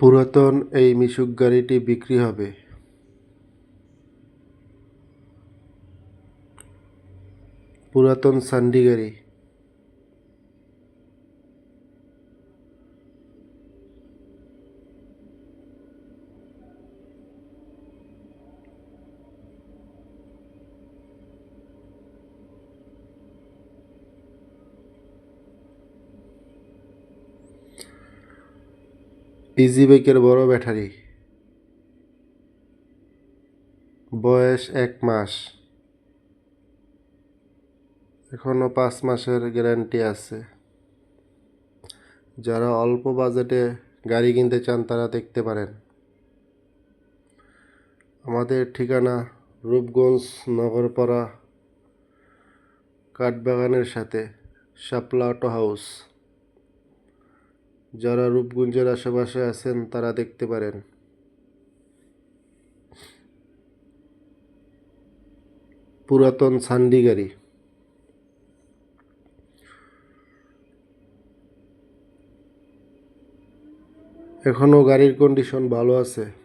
পুরাতন এই মিশুক গাড়িটি বিক্রি হবে। পুরাতন সান্ডি গাড়ি। ইজি বাইকের বড় ব্যাটারি। বয়স এক মাস। এখনও পাঁচ মাসের গ্যারান্টি আছে। যারা অল্প বাজেটে গাড়ি কিনতে চান, তারা দেখতে পারেন। আমাদের ঠিকানা রূপগঞ্জ নগরপাড়া কাঠবাগানের সাথে শাপলা অটো হাউস। যারা রূপগঞ্জের আশেপাশে আছেন, তারা দেখতে পারেন। পুরাতন সান্ডি গাড়ি। এখনও গাড়ির কন্ডিশন ভালো আছে।